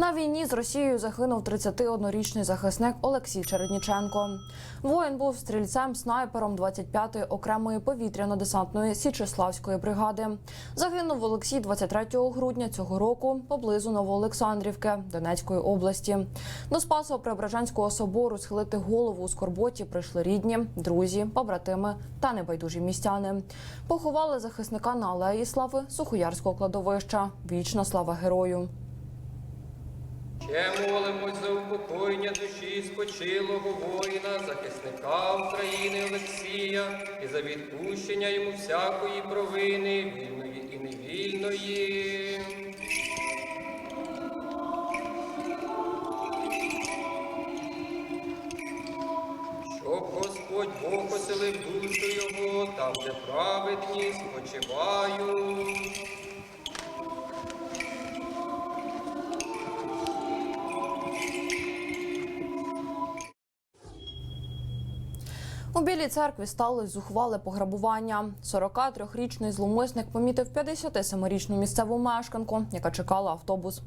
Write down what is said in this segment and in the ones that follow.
На війні з Росією загинув 31-річний захисник Олексій Чередніченко. Воїн був стрільцем снайпером 25-ї окремої повітряно-десантної Січеславської бригади. Загинув Олексій 23 грудня цього року поблизу Новоолександрівки Донецької області. До Спасо Преображенського собору схилити голову у скорботі прийшли рідні, друзі, побратими та небайдужі містяни. Поховали захисника на алеї слави Сухоярського кладовища. Вічна слава герою. Ще молимось за упокоєння душі спочилого воїна, захисника України Олексія, і за відпущення йому всякої провини, вільної і невільної. Щоб Господь Бог оселив душу його, там, де праведні спочивають. Білій церкві стали зухвале пограбування. 43-річний зловмисник помітив 57-річну місцеву мешканку, яка чекала автобус.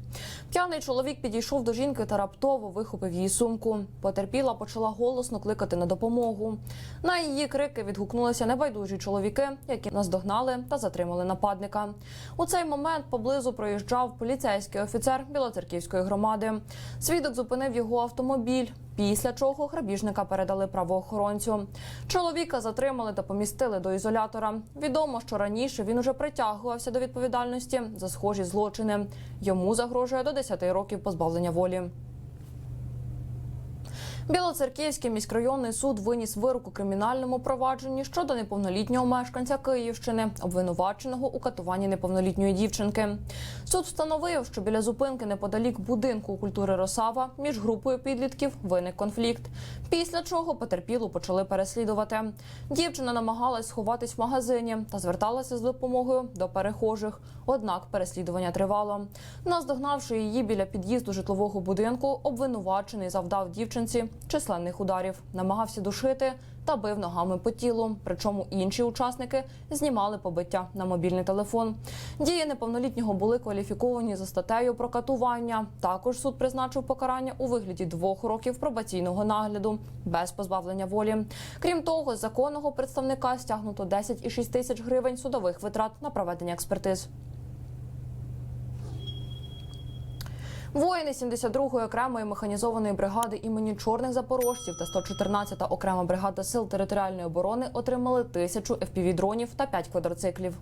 П'яний чоловік підійшов до жінки та раптово вихопив її сумку. Потерпіла почала голосно кликати на допомогу. На її крики відгукнулися небайдужі чоловіки, які наздогнали та затримали нападника. У цей момент поблизу проїжджав поліцейський офіцер Білоцерківської громади. Свідок зупинив його автомобіль. Після чого грабіжника передали правоохоронцю. Чоловіка затримали та помістили до ізолятора. Відомо, що раніше він уже притягувався до відповідальності за схожі злочини. Йому загрожує до 10 років позбавлення волі. Білоцерківський міськрайонний суд виніс вирок у кримінальному провадженні щодо неповнолітнього мешканця Київщини, обвинуваченого у катуванні неповнолітньої дівчинки. Суд встановив, що біля зупинки неподалік будинку культури Росава між групою підлітків виник конфлікт. Після чого потерпілу почали переслідувати. Дівчина намагалась сховатись в магазині та зверталася з допомогою до перехожих. Однак переслідування тривало. Наздогнавши її біля під'їзду житлового будинку, обвинувачений завдав дівчинці численних ударів, намагався душити та бив ногами по тілу. Причому інші учасники знімали побиття на мобільний телефон. Дії неповнолітнього були кваліфіковані за статтею про катування. Також суд призначив покарання у вигляді двох років пробаційного нагляду без позбавлення волі. Крім того, законного представника стягнуто 10,6 тисяч гривень судових витрат на проведення експертиз. Воїни 72-ї окремої механізованої бригади імені чорних запорожців та 114-та окрема бригада сил територіальної оборони отримали тисячу FPV-дронів та 5 квадроциклів.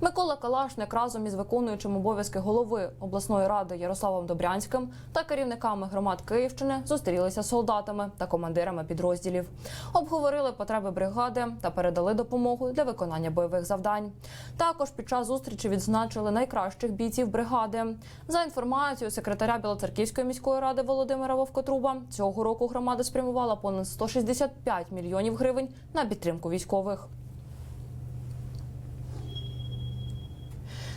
Микола Калашник разом із виконуючим обов'язки голови обласної ради Ярославом Добрянським та керівниками громад Київщини зустрілися з солдатами та командирами підрозділів. Обговорили потреби бригади та передали допомогу для виконання бойових завдань. Також під час зустрічі відзначили найкращих бійців бригади. За інформацією секретаря Білоцерківської міської ради Володимира Вовкотруба, цього року громада спрямувала понад 165 мільйонів гривень на підтримку військових.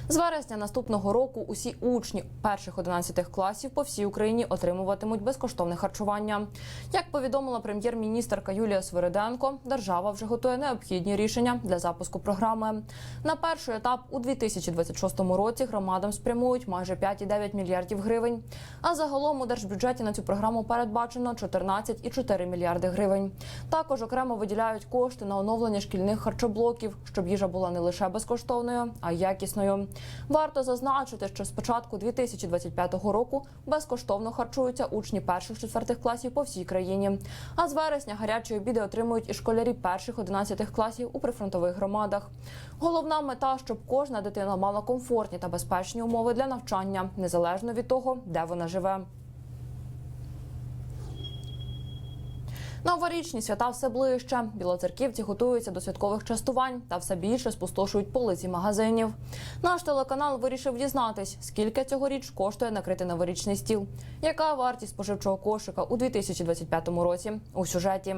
З вересня наступного року усі учні перших 11 класів по всій Україні отримуватимуть безкоштовне харчування. Як повідомила прем'єр-міністерка Юлія Свириденко, держава вже готує необхідні рішення для запуску програми. На перший етап у 2026 році громадам спрямують майже 5,9 мільярдів гривень. А загалом у держбюджеті на цю програму передбачено 14,4 мільярди гривень. Також окремо виділяють кошти на оновлення шкільних харчоблоків, щоб їжа була не лише безкоштовною, а й якісною. Варто зазначити, що з початку 2025 року безкоштовно харчуються учні перших четвертих класів по всій країні. А з вересня гарячі обіди отримують і школярі перших 11 класів у прифронтових громадах. Головна мета, щоб кожна дитина мала комфортні та безпечні умови для навчання, незалежно від того, де вона живе. Новорічні свята все ближче. Білоцерківці готуються до святкових частувань та все більше спустошують полиці магазинів. Наш телеканал вирішив дізнатись, скільки цьогоріч коштує накрити новорічний стіл. Яка вартість споживчого кошика у 2025 році? У сюжеті.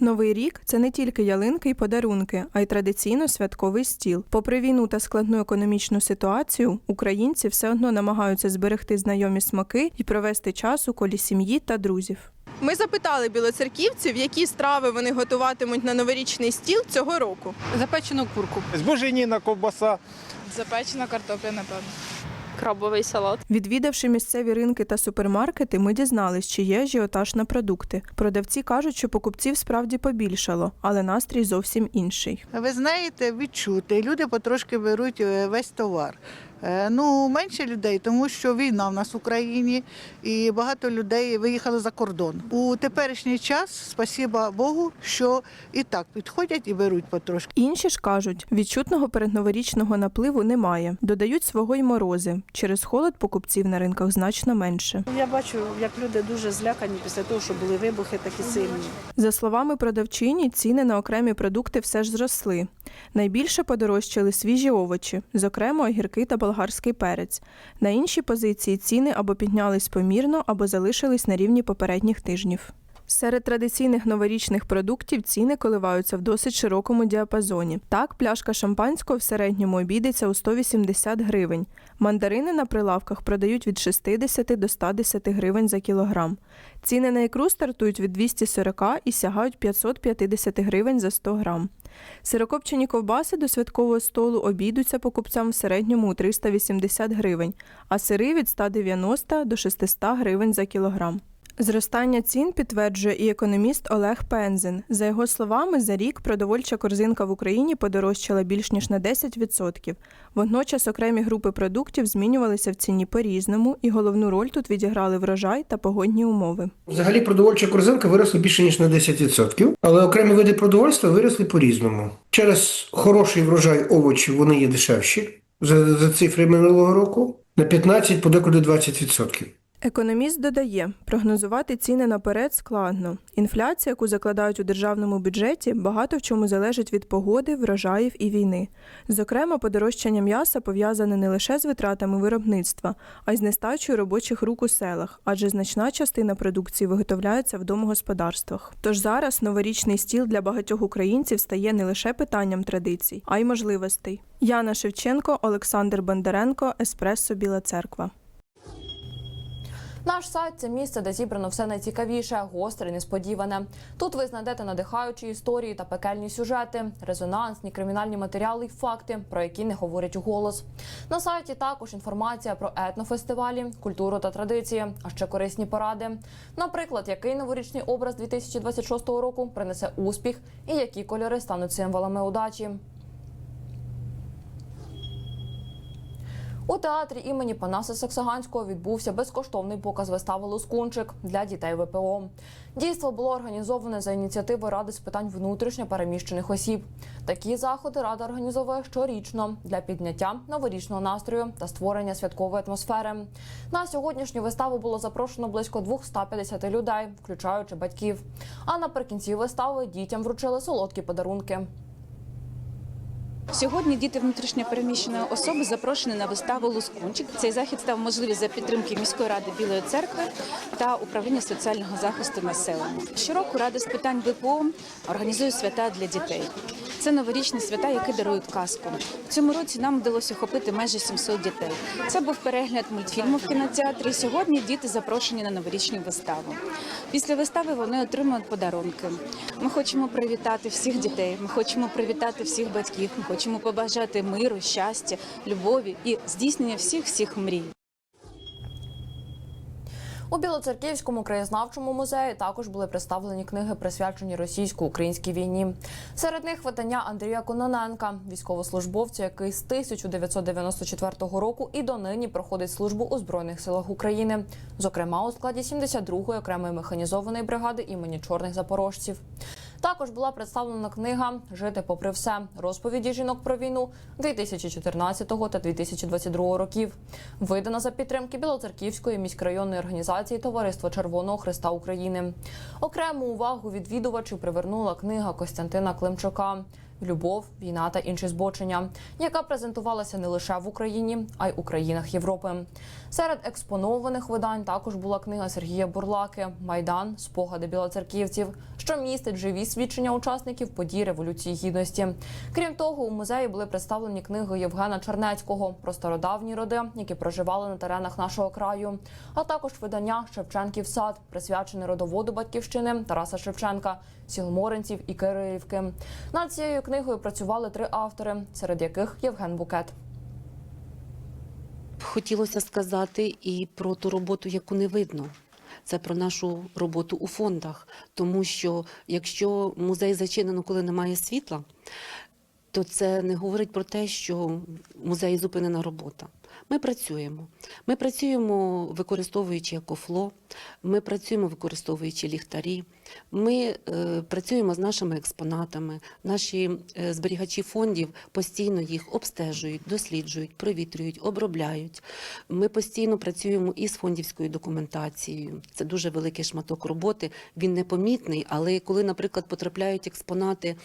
Новий рік це не тільки ялинки й подарунки, а й традиційно святковий стіл. Попри війну та складну економічну ситуацію, українці все одно намагаються зберегти знайомі смаки і провести час у колі сім'ї та друзів. Ми запитали білоцерківців, які страви вони готуватимуть на новорічний стіл цього року. Запечену курку. Збоженіна ковбаса. Запечена картопля, напевно. крабовий салат. Відвідавши місцеві ринки та супермаркети, ми дізнались, чи є ажіотаж на продукти. Продавці кажуть, що покупців справді побільшало, але настрій зовсім інший. Ви знаєте, відчути. Люди потрошки беруть е, весь товар. Е, Ну, менше людей, тому що війна в нас в Україні і багато людей виїхали за кордон. У теперішній час, спасіба Богу, що і так підходять і беруть потрошки. Інші ж кажуть, відчутного передноворічного напливу немає. Додають свого й морози. Через холод покупців на ринках значно менше. Я бачу, як люди дуже злякані після того, що були вибухи такі сильні. За словами продавчині, ціни на окремі продукти все ж зросли. Найбільше подорожчали свіжі овочі, зокрема огірки та болгарський перець. На інші позиції ціни або піднялись помірно, або залишились на рівні попередніх тижнів. Серед традиційних новорічних продуктів ціни коливаються в досить широкому діапазоні. Так, пляшка шампанського в середньому обійдеться у 180 гривень. Мандарини на прилавках продають від 60 до 110 гривень за кілограм. Ціни на ікру стартують від 240 і сягають 550 гривень за 100 грам. Сирокопчені ковбаси до святкового столу обійдуться покупцям в середньому у 380 гривень, а сири від 190 до 600 гривень за кілограм. Зростання цін підтверджує і економіст Олег Пензен. За його словами, за рік продовольча корзинка в Україні подорожчала більш ніж на 10%. Водночас окремі групи продуктів змінювалися в ціні по-різному, і головну роль тут відіграли врожай та погодні умови. Взагалі продовольча корзинка виросла більше ніж на 10%, але окремі види продовольства виросли по-різному. Через хороший врожай овочів вони є дешевші за, за цифрами минулого року на 15, подекуди 20%. Економіст додає, прогнозувати ціни наперед складно. Інфляція, яку закладають у державному бюджеті, багато в чому залежить від погоди, врожаїв і війни. Зокрема, подорожчання м'яса пов'язане не лише з витратами виробництва, а й з нестачею робочих рук у селах, адже значна частина продукції виготовляється в домогосподарствах. Тож зараз новорічний стіл для багатьох українців стає не лише питанням традицій, а й можливостей. Яна Шевченко, Олександр Бондаренко, Еспресо Біла Церква. Наш сайт це місце, де зібрано все найцікавіше, гостре, несподіване. Тут ви знайдете надихаючі історії та пекельні сюжети, резонансні кримінальні матеріали й факти, про які не говорять уголос. На сайті також інформація про етнофестивалі, культуру та традиції, а ще корисні поради. Наприклад, який новорічний образ 2026 року принесе успіх і які кольори стануть символами удачі. У театрі імені Панаса Саксаганського відбувся безкоштовний показ вистави Лускунчик для дітей ВПО. Дійство було організоване за ініціативи Ради з питань внутрішньо переміщених осіб. Такі заходи рада організовує щорічно для підняття новорічного настрою та створення святкової атмосфери. На сьогоднішню виставу було запрошено близько 250 людей, включаючи батьків. А наприкінці вистави дітям вручили солодкі подарунки. Сьогодні діти внутрішньопереміщеної особи запрошені на виставу Лускунчик. Цей захід став можливий за підтримки міської ради Білої церкви та управління соціального захисту населення. Щороку рада з питань ВПО організує свята для дітей. Це новорічні свята, які дарують казку. В цьому році нам вдалося охопити майже 700 дітей. Це був перегляд мультфільму в кінотеатрі. Сьогодні діти запрошені на новорічну виставу. Після вистави вони отримують подарунки. Ми хочемо привітати всіх дітей. Ми хочемо привітати всіх батьків. Ми хочемо побажати миру, щастя, любові і здійснення всіх всіх мрій. У Білоцерківському краєзнавчому музеї також були представлені книги, присвячені російсько-українській війні. Серед них видання Андрія Кононенка, військовослужбовця, який з 1994 року і донині проходить службу у збройних силах України, зокрема у складі 72-ї окремої механізованої бригади імені чорних запорожців. Також була представлена книга Жити попри все розповіді жінок про війну 2014 та 2022 років, видана за підтримки Білоцерківської міськрайонної організації Товариства Червоного Христа України. Окрему увагу відвідувачів привернула книга Костянтина Климчука. Любов, війна та інші збочення, яка презентувалася не лише в Україні, а й у країнах Європи. Серед експонованих видань також була книга Сергія Бурлаки Майдан Спогади білоцерківців, що містить живі свідчення учасників подій революції гідності. Крім того, у музеї були представлені книги Євгена Чернецького про стародавні роди, які проживали на теренах нашого краю, а також видання Шевченків сад, присвячене родоводу батьківщини Тараса Шевченка, Сілморинців і Кириївки. Над цією книгою працювали три автори, серед яких Євген Букет. хотілося сказати і про ту роботу, яку не видно. Це про нашу роботу у фондах. Тому що якщо музей зачинено, коли немає світла, то це не говорить про те, що музей зупинена робота. Ми працюємо. Ми працюємо, використовуючи екофло, ми працюємо, використовуючи ліхтарі. Ми е, працюємо з нашими експонатами. Наші е, зберігачі фондів постійно їх обстежують, досліджують, провітрюють, обробляють. Ми постійно працюємо із фондівською документацією. Це дуже великий шматок роботи. Він непомітний, але коли, наприклад, потрапляють експонати,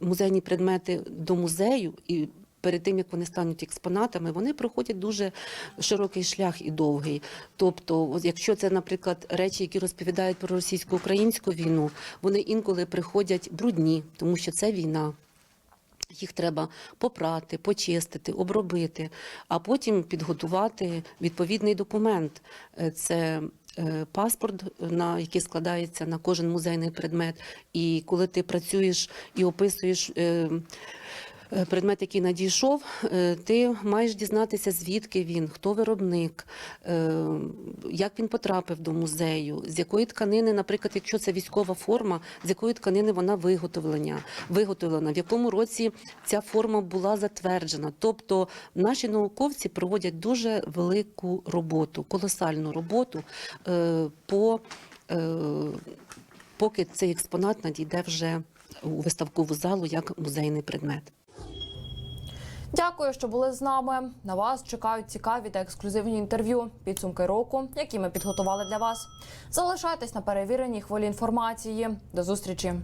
музейні предмети до музею і перед тим як вони стануть експонатами, вони проходять дуже широкий шлях і довгий. Тобто, якщо це, наприклад, речі, які розповідають про російсько-українську війну, вони інколи приходять брудні, тому що це війна. Їх треба попрати, почистити, обробити, а потім підготувати відповідний документ. Е, Це е, паспорт, на який складається на кожен музейний предмет. І коли ти працюєш і описуєш. Е, Предмет, який надійшов, е, ти маєш дізнатися, звідки він, хто виробник, е, як він потрапив до музею, з якої тканини, наприклад, якщо це військова форма, з якої тканини вона виготовлення, виготовлена, в якому році ця форма була затверджена. Тобто наші науковці проводять дуже велику роботу, колосальну роботу по поки цей експонат надійде вже у виставкову залу як музейний предмет. Дякую, що були з нами. На вас чекають цікаві та ексклюзивні інтерв'ю, підсумки року, які ми підготували для вас. Залишайтесь на перевіреній хвилі інформації. До зустрічі.